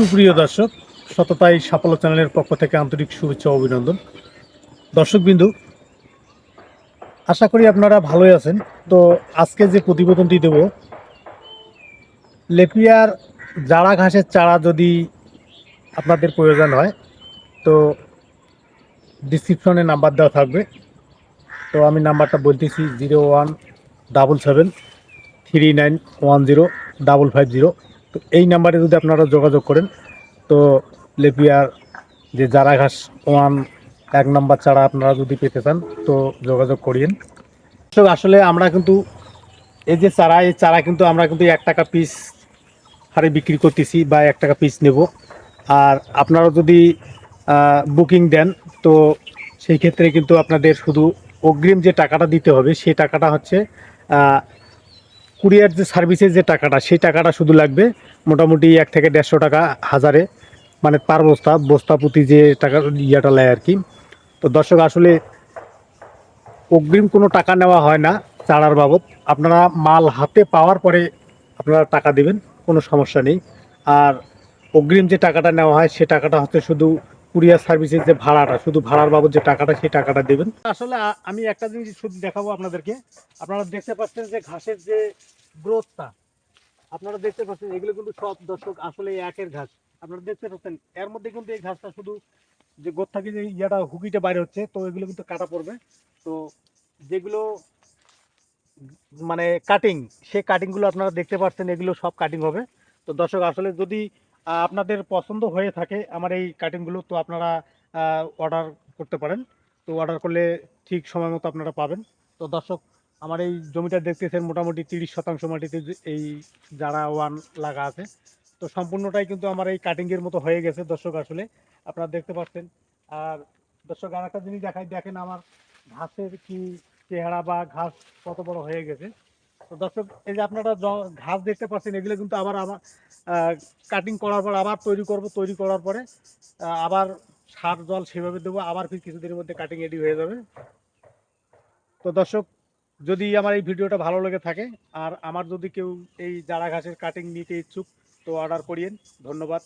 সুপ্রিয় দর্শক, সততাই সাফল্য চ্যানেলের পক্ষ থেকে আন্তরিক শুভেচ্ছা অভিনন্দন। দর্শকবিন্দু, আশা করি আপনারা ভালোই আছেন। তো আজকে যে প্রতিবেদনটি দেব, লেপিয়ার জাড়া ঘাসের চারা যদি আপনাদের প্রয়োজন হয়, তো ডিসক্রিপশনে নাম্বার দেওয়া থাকবে। তো আমি নাম্বারটা বলতেছি zero one double seven three nine one zero double five zero. তো এই নাম্বারে যদি আপনারা যোগাযোগ করেন, তো লেপিয়ার যে জারা ঘাস ওয়ান এক নাম্বার চারা আপনারা যদি পেতে চান, তো যোগাযোগ করিয়েন। তো আসলে আমরা কিন্তু এই যে চারা, এই চারা কিন্তু আমরা কিন্তু এক টাকা পিস হারে বিক্রি করতেছি বা এক টাকা পিস নেব। আর আপনারা যদি বুকিং দেন, তো সেই ক্ষেত্রে কিন্তু আপনাদের শুধু অগ্রিম যে টাকাটা দিতে হবে, সেই টাকাটা হচ্ছে কুরিয়ার যে সার্ভিসের যে টাকাটা, সেই টাকাটা শুধু লাগবে মোটামুটি এক থেকে দেড়শো টাকা হাজারে। মানে পার বস্তা বস্তা প্রতি যে টাকা ইয়েটা নেয় আর কি তো দর্শক, আসলে অগ্রিম কোনো টাকা নেওয়া হয় না চারার বাবদ। আপনারা মাল হাতে পাওয়ার পরে আপনারা টাকা দিবেন, কোনো সমস্যা নেই। আর অগ্রিম যে টাকাটা নেওয়া হয়, সে টাকাটা হচ্ছে শুধু কুরিয়ার সার্ভিসের যে ভাড়াটা, শুধু ভাড়ার বাবদ যে টাকাটা, সেই টাকাটা দেবেন? আসলে আমি একটা জিনিস শুধু দেখাবো আপনাদেরকে। আপনারা দেখতে পাচ্ছেন যে ঘাসের যে গ্রোথটা। আপনারা দেখতে পাচ্ছেন, এগুলো কিন্তু সব দর্শক আসলে একের ঘাস। আপনারা দেখতে পাচ্ছেন, এর মধ্যে কিন্তু এই ঘাসটা শুধু যে গোদ থেকে যে ইয়াটা হুকিটা বাইরে হচ্ছে, তো এগুলো কিন্তু কাটা পড়বে। তো যেগুলো মানে কাটিং সেই কাটিংগুলো আপনারা দেখতে পাচ্ছেন, এগুলো সব কাটিং হবে। তো দর্শক, আসলে যদি আপনাদের পছন্দ হয়ে থাকে আমার এই কাটিংগুলো, তো আপনারা অর্ডার করতে পারেন। তো অর্ডার করলে ঠিক সময় মতো আপনারা পাবেন। তো দর্শক, আমার এই জমিটা দেখতেছেন মোটামুটি তিরিশ শতাংশ মাটিতে এই যারা ওয়ান লাগা আছে। তো সম্পূর্ণটাই কিন্তু আমার এই কাটিংয়ের মতো হয়ে গেছে দর্শক আসলে। আপনারা দেখতে পাচ্ছেন। আর দর্শক আর একটা জিনিস দেখাই, দেখেন আমার ঘাসের কি চেহারা বা ঘাস কত বড় হয়ে গেছে। দর্শক, এই যে আপনারা ঘাস দেখতে পাচ্ছেন, এগুলো কিন্তু আবার আমার কাটিং করার পর আবার তৈরি করব, তৈরি করার পরে আবার সার, জল সেভাবে দেবো, আবার ফির কিছুদিনের মধ্যে কাটিং রেডি হয়ে যাবে। তো দর্শক, যদি আমার এই ভিডিওটা ভালো লেগে থাকে, আর আমার যদি কেউ এই জারা ঘাসের কাটিং নিতে ইচ্ছুক, তো অর্ডার করিয়েন। ধন্যবাদ।